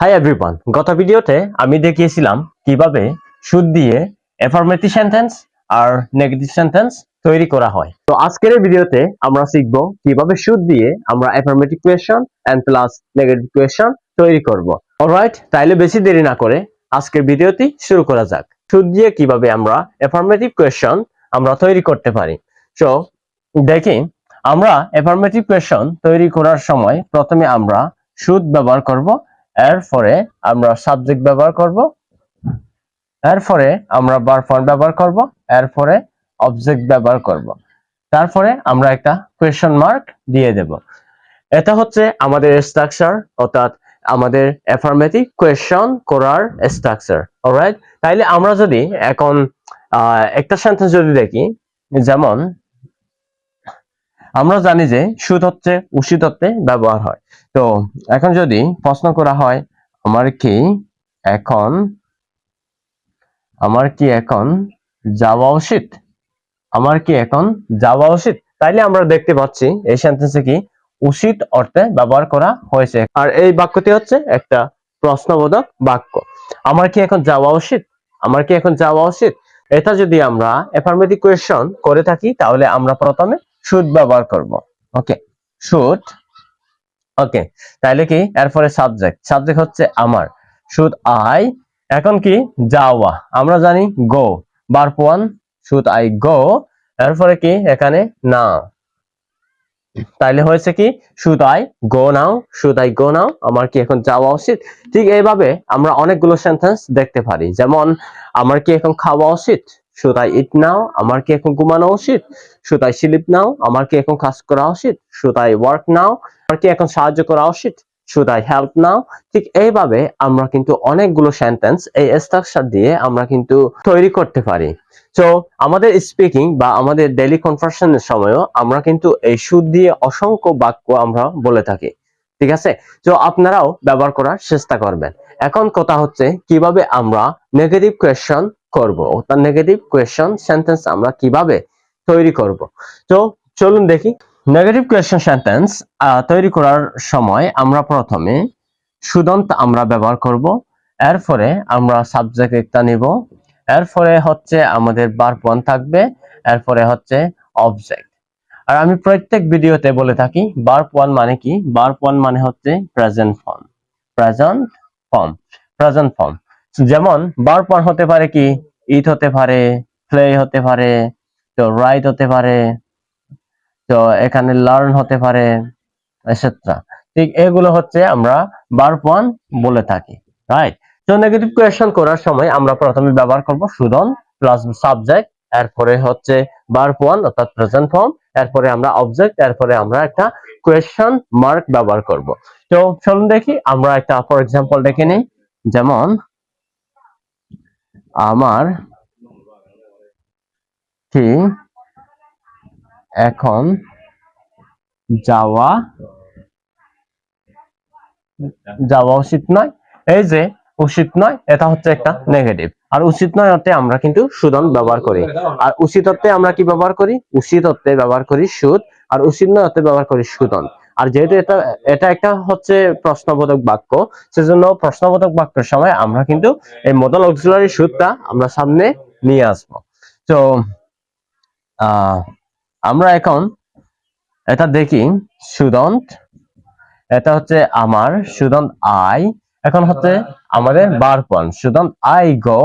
Hi everyone গত ভিডিওতে আমি দেখিয়েছিলাম কীভাবে সুদ দিয়ে অ্যাফার্মেটিভ সেন্টেন্স আর নেগেটিভ সেন্টেন্স তৈরি করা হয়। তো আজকের ভিডিওতে আমরা শিখব কীভাবে সুদ দিয়ে আমরা affirmative question and plus negative question তৈরি করব। অলরাইট তাইলে বেশি দেরি না করে আজকের ভিডিওটি শুরু করা যাক। সুদ দিয়ে কীভাবে আমরা অ্যাফার্মেটিভ কোয়েশ্চন আমরা তৈরি করতে পারি। সো দেখি, আমরা অ্যাফার্মেটিভ কোয়েশ্চন তৈরি করার সময় প্রথমে আমরা সুদ ব্যবহার করব এরপরে আমরা সাবজেক্ট ব্যবহার করব। এরপরে আমরা বার ফর্ম ব্যবহার করব। এরপরে অবজেক্ট ব্যবহার করব। তারপরে আমরা একটা কোয়েশ্চন মার্ক দিয়ে দেব। এটা হচ্ছে আমাদের স্ট্রাকচার অর্থাৎ আমাদের অ্যাফার্মেটিভ কোয়েশ্চন করার স্ট্রাকচার অলরাইট তাইলে আমরা যদি এখন একটা সেন্টেন্স যদি দেখি, যেমন আমরা জানি যে সুদ হচ্ছে উষিতত্বে ব্যবহার হয়। তো এখন যদি প্রশ্ন করা হয়, আমার কি এখন, আমার কি এখন যাওয়া উচিত? আমার কি এখন যাওয়া উচিত? তাইলে আমরা দেখতে পাচ্ছি এই সেন্টেন্সে কি উচিত অর্থে ব্যবহার করা হয়েছে। আর এই বাক্যটি হচ্ছে একটা প্রশ্নবোধক বাক্য। আমার কি এখন যাওয়া উচিত? আমার কি এখন যাওয়া উচিত? এটা যদি আমরা অ্যাফার্মেটিভ কোয়েশ্চন করে থাকি, তাহলে আমরা প্রথমে শুড ব্যবহার করব। ওকে শুড ওকে তাইলে কি? এরপরে সাবজেক্ট সাবজেক্ট হচ্ছে আমার। শুড আই এখন কি? যাওয়া। আমরা জানি go verb one should I go এরপরে কি? এখানে না। তাইলে হয়েছে কি? Should I go now should I go now আমার কি এখন যাওয়া উচিত? ঠিক এইভাবে আমরা অনেকগুলো সেন্টেন্স দেখতে পারি। যেমন, আমার কি এখন খাওয়া উচিত? শুড ইট নাও আমার কি এখন ঘুমানো উচিত? শুড স্লিপ নাও আমার কি এখন কাজ করা উচিত? আই ওয়ার্ক নাও আমার কি এখন সাহায্য করা উচিত? আই হেল্প নাও ঠিক এইভাবে আমরা কিন্তু অনেকগুলো সেন্টেন্স এই স্ট্রাকচার দিয়ে আমরা কিন্তু তৈরি করতে পারি। তো আমাদের স্পিকিং বা আমাদের ডেইলি কনভারসেশনের সময়ও আমরা কিন্তু এই সুদ দিয়ে অসংখ্য বাক্য আমরা বলে থাকি। ঠিক আছে? তো আপনারাও ব্যবহার করার চেষ্টা করবেন। এখন কথা হচ্ছে কীভাবে আমরা নেগেটিভ কোয়েশ্চন করব। অর্থাৎ নেগেটিভ কোয়েশ্চন সেন্টেন্স আমরা কীভাবে তৈরি করব? তো চলুন দেখি। নেগেটিভ কোয়েশ্চন সেন্টেন্স তৈরি করার সময় আমরা প্রথমে সুদন্ত আমরা ব্যবহার করব। এরপরে আমরা সাবজেক্ট একটা নিব। এরপরে হচ্ছে আমাদের বার ওয়ান থাকবে। এরপরে হচ্ছে অবজেক্ট আর আমি প্রত্যেক ভিডিওতে বলে থাকি বার ওয়ান মানে কি? বার ওয়ান মানে হচ্ছে present form present form present form যেমন বার ওয়ান হতে পারে কি? ইট হতে পারে প্লে হতে পারে, তো রাইট হতে পারে, তো এখানে লার্ন হতে পারে এটসেট্রা ঠিক এগুলো হচ্ছে আমরা বার ওয়ান বলে থাকি রাইট তো নেগেটিভ কোয়েশ্চন করার সময় আমরা প্রথমে ব্যবহার করব সুদন প্লাস সাবজেক্ট এরপরে হচ্ছে বার ওয়ান অর্থাৎ প্রেজেন্ট ফর্ম এরপরে আমরা অবজেক্ট এরপরে আমরা একটা কোয়েশ্চন মার্ক ব্যবহার করব। তো চলুন দেখি, আমরা একটা ফর এক্সাম্পল দেখে নিই, যেমন আমার কি এখন যাওয়া যাওয়া উচিত নয়? এই যে উচিত নয়, এটা হচ্ছে একটা নেগেটিভ আর উচিত নয় অর্থে আমরা কিন্তু সুদন ব্যবহার করি। আর উচিত অর্থে আমরা কি ব্যবহার করি? উচিত অর্থে ব্যবহার করি সুদ। আর উচিত নয় অর্থে ব্যবহার করি সুদন আর যেহেতু এটা এটা একটা হচ্ছে প্রশ্নবোধক বাক্য, সেজন্য প্রশ্নবোধক বাক্যের সময় আমরা কিন্তু এই মডেল অক্সিলারি সুদটা আমরা সামনে নিয়ে আসব। তো আমরা এখন এটা দেখি, সুদন্ত, এটা হচ্ছে আমার, সুদন্ত আই, এখন হচ্ছে আমাদের বার পয়েন্ট সুদন্ত আই গো,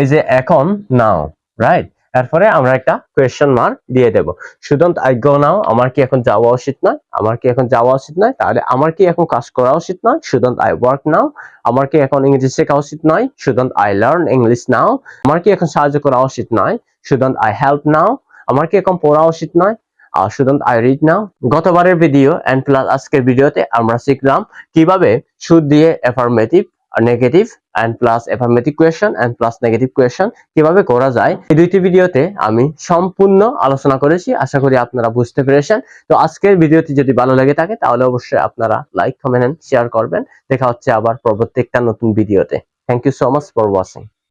এই যে এখন নাও রাইট এরপরে আমরা একটা কোয়েশ্চেন মার্ক দিয়ে দেব। সুদন্ত আই গো নাও আমার কি এখন যাওয়া উচিত নয়? আমার কি এখন যাওয়া উচিত নয়? তাহলে আমার কি এখন কাজ করা উচিত নয়? সুদন্ত আই ওয়ার্ক নাও আমার কি এখন ইংরেজি শেখা উচিত নয়? Shouldn't I learn English now আমার কি এখন সাহায্য করা উচিত নয়? সুদন্ত আই হেল্প নাও আমার কি এখন পড়া উচিত নয়? আর শুধুমাত্র আই রিড নাও গতবারের ভিডিও এন্ড প্লাস আজকের ভিডিওতে আমরা শিখলাম কীভাবে সুদ দিয়ে affirmative negative and plus affirmative question and plus negative question কীভাবে করা যায়? এই দুইটি ভিডিওতে আমি সম্পূর্ণ আলোচনা করেছি, আশা করি আপনারা বুঝতে পেরেছেন। তো আজকের ভিডিওটি যদি ভালো লাগে থাকে, তাহলে অবশ্যই আপনারা লাইক কমেন্ট শেয়ার করবেন। দেখা হচ্ছে আবার প্রত্যেকটা নতুন ভিডিওতে। Thank you so much for watching